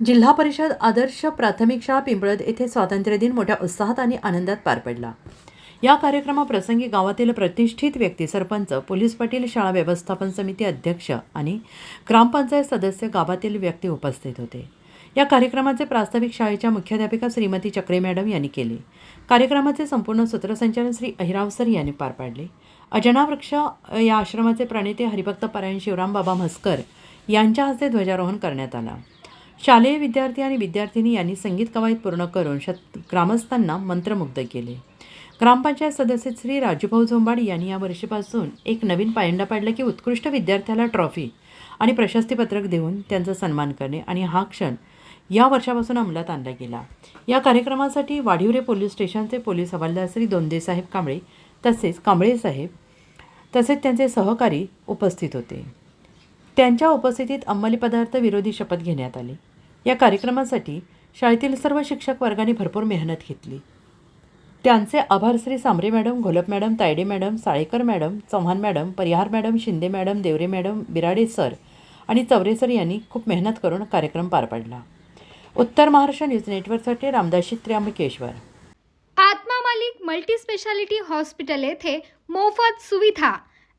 जिल्हा परिषद आदर्श प्राथमिक शाळा पिंपळद येथे स्वातंत्र्य दिन मोठ्या उत्साहात आणि आनंदात पार पडला. या कार्यक्रमाप्रसंगी गावातील प्रतिष्ठित व्यक्ती सरपंच पोलीस पाटील शाळा व्यवस्थापन समिती अध्यक्ष आणि ग्रामपंचायत सदस्य गावातील व्यक्ती उपस्थित होते. या कार्यक्रमाचे प्रास्ताविक शाळेच्या मुख्याध्यापिका श्रीमती चक्रे मॅडम यांनी केले. कार्यक्रमाचे संपूर्ण सूत्रसंचालन श्री अहिराव सर यांनी पार पाडले. अजना वृक्ष या आश्रमाचे प्रणेते हरिभक्त परायण शिवराम बाबा म्हस्कर यांच्या हस्ते ध्वजारोहण करण्यात आला. शालेय विद्यार्थी आणि विद्यार्थिनी यांनी संगीत कवायत पूर्ण करून शत ग्रामस्थांना मंत्रमुग्ध केले. ग्रामपंचायत सदस्य श्री राजूभाऊ झोंबाड यांनी या वर्षीपासून एक नवीन पायंडा पाडला की उत्कृष्ट विद्यार्थ्याला ट्रॉफी आणि प्रशस्तीपत्रक देऊन त्यांचा सन्मान करणे आणि हा क्षण या वर्षापासून अंमलात आणला गेला. या कार्यक्रमासाठी वाढिवरे पोलीस स्टेशनचे पोलीस हवालदार श्री दोंदेसाहेब कांबळे तसेच कांबळे साहेब तसेच त्यांचे सहकारी उपस्थित होते. त्यांच्या उपस्थितीत अंमली पदार्थ विरोधी शपथ घेण्यात आली. या कार्यक्रमासाठी शाळेतील सर्व शिक्षक वर्गाने भरपूर मेहनत घेतली. त्यांचे आभार Shri Sambare madam Gholap madam Tayde madam Salekar madam Chavan madam Parihar madam Shinde madam Deore madam Birade sir आणि चवरे सर यांनी खूप मेहनत करून कार्यक्रम पार पाडला. उत्तर महाराष्ट्र न्यूज नेटवर्कसाठी रामदाशी Trimbakeshwar Atma Malik multi speciality hospital येथे मोफत सुविधा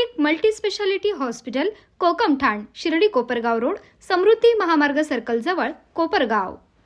Malik multi speciality hospital Kokamthan Shirdi Kopargaon road Samruddhi Mahamarg सर्कलजवळ Kopargaon.